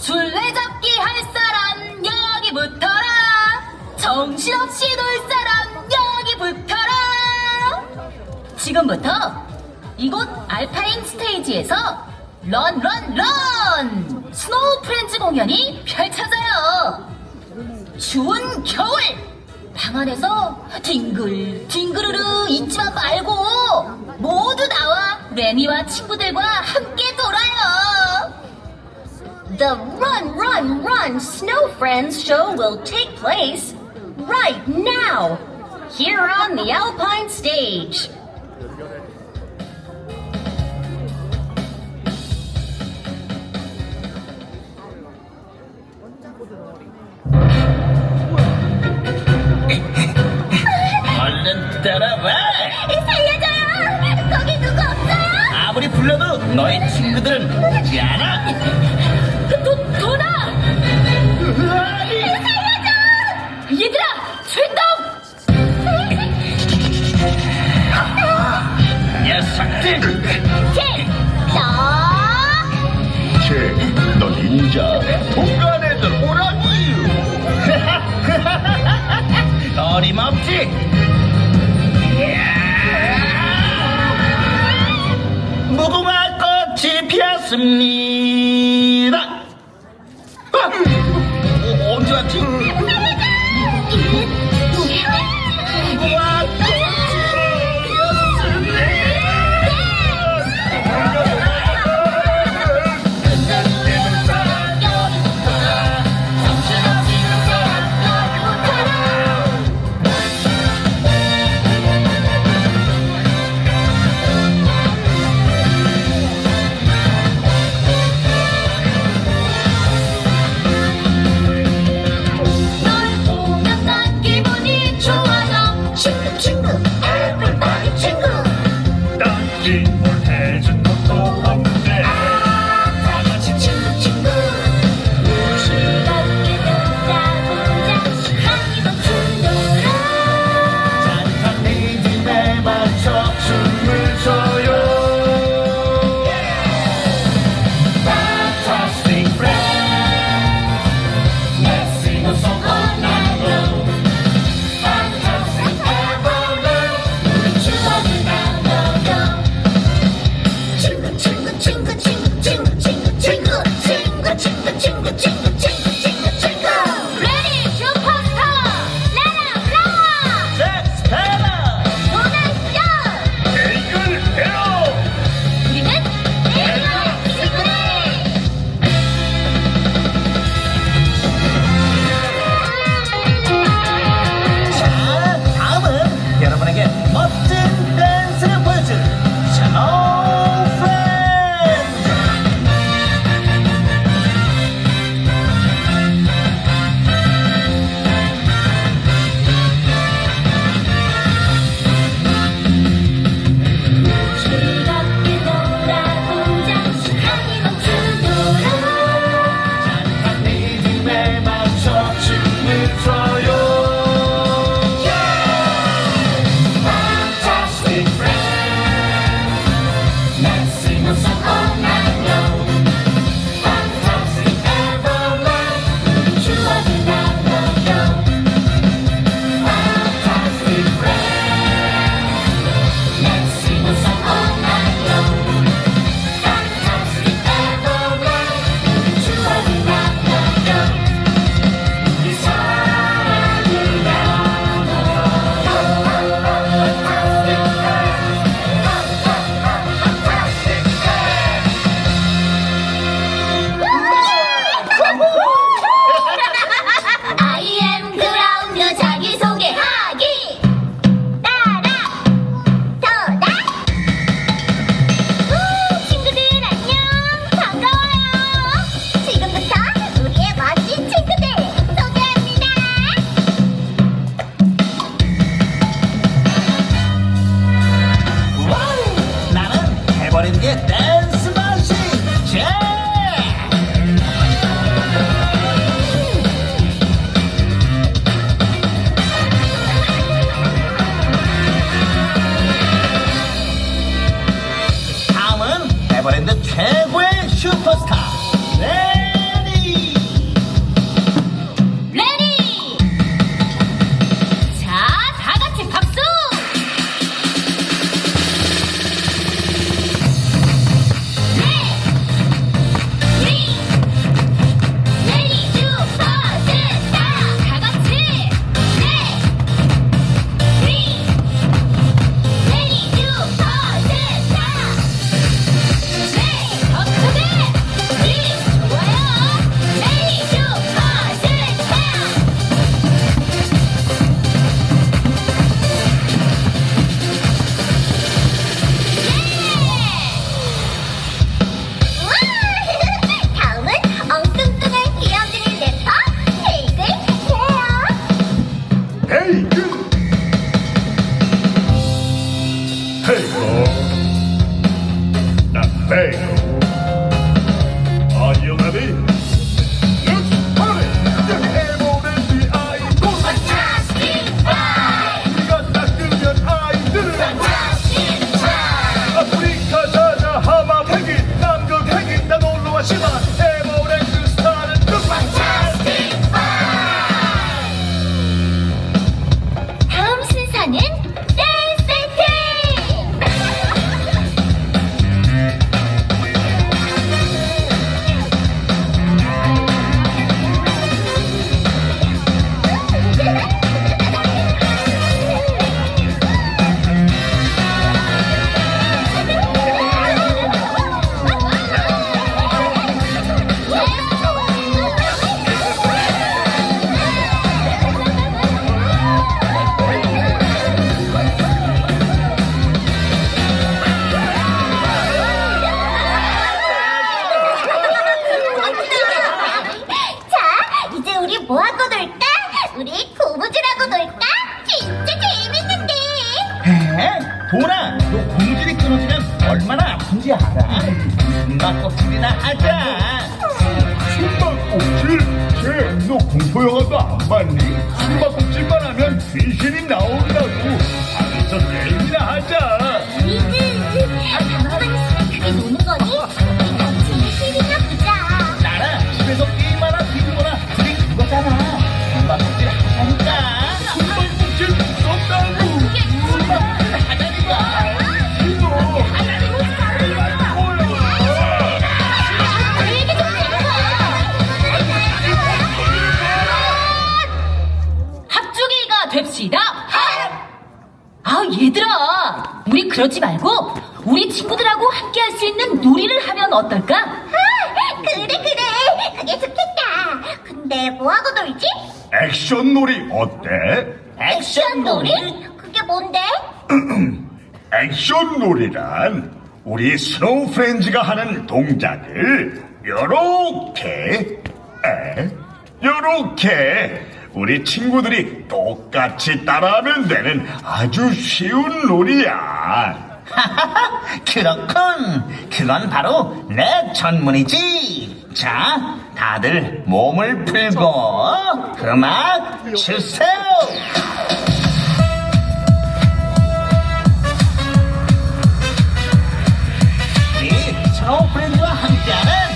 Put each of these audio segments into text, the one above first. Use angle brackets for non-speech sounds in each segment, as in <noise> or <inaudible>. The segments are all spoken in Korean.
술래잡기 할 사람 여기 붙어라. 정신없이 놀 사람 여기 붙어라. 지금부터 이곳 알파인 스테이지에서 런 런 런! 스노우 프렌즈 공연이 펼쳐져요. 추운 겨울! 방 안에서 뒹글 뒹그르르 있지만 말고 모두 나와 레미와 친구들과 함께 놀아요. The Run Run Run Snow Friends show will take place right now here on the Alpine stage. 얼른 따라와 살려줘요! 거기 누구 없어요? 아무리 불러도 너희 친구들은 오지 않아 동간 애들 오라니 어림없지. 무궁화 꽃이 피었습니다 포용하고 안 맞니? 숨바꼭질만 하면 귀신이 나온다고. 하면서 게임이나 하자. 어떨까? 아, 그래 그래 그게 좋겠다 근데 뭐하고 놀지? 액션 놀이 어때? 액션 놀이? 그게 뭔데? <clears throat> 액션 놀이란 우리 스노우 프렌즈가 하는 동작을 요렇게 에, 요렇게 우리 친구들이 똑같이 따라하면 되는 아주 쉬운 놀이야 <laughs> 그렇군. 그건 바로 내 전문이지. 자, 다들 몸을 풀고 음악 주세요. 우리 스노우 브랜드와 함께하는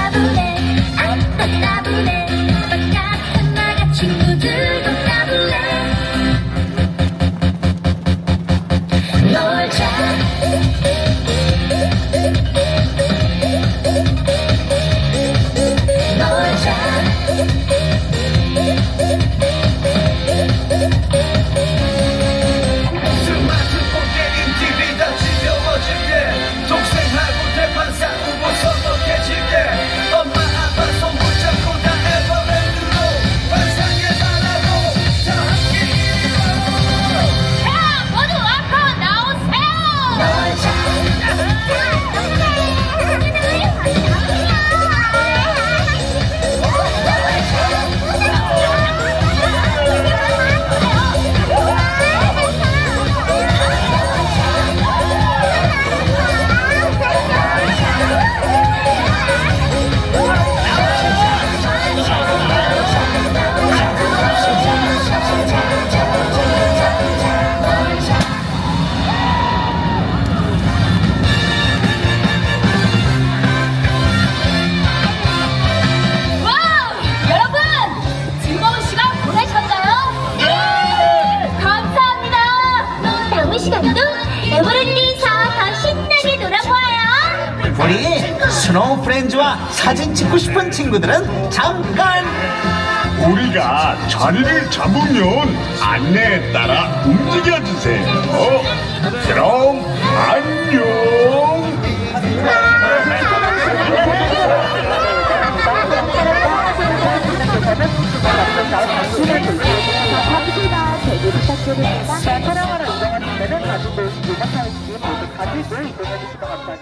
lovely, I'm so lovely. 프렌즈와 사진 찍고 싶은 친구들은 잠깐 우리가 자리를 잡으면 안내에 따라 움직여 주세요. 그럼 안녕. 촬영하러 이동하실 때는 가지고 유박하시기 모두 가지고 이동해 주시기 바랍니다.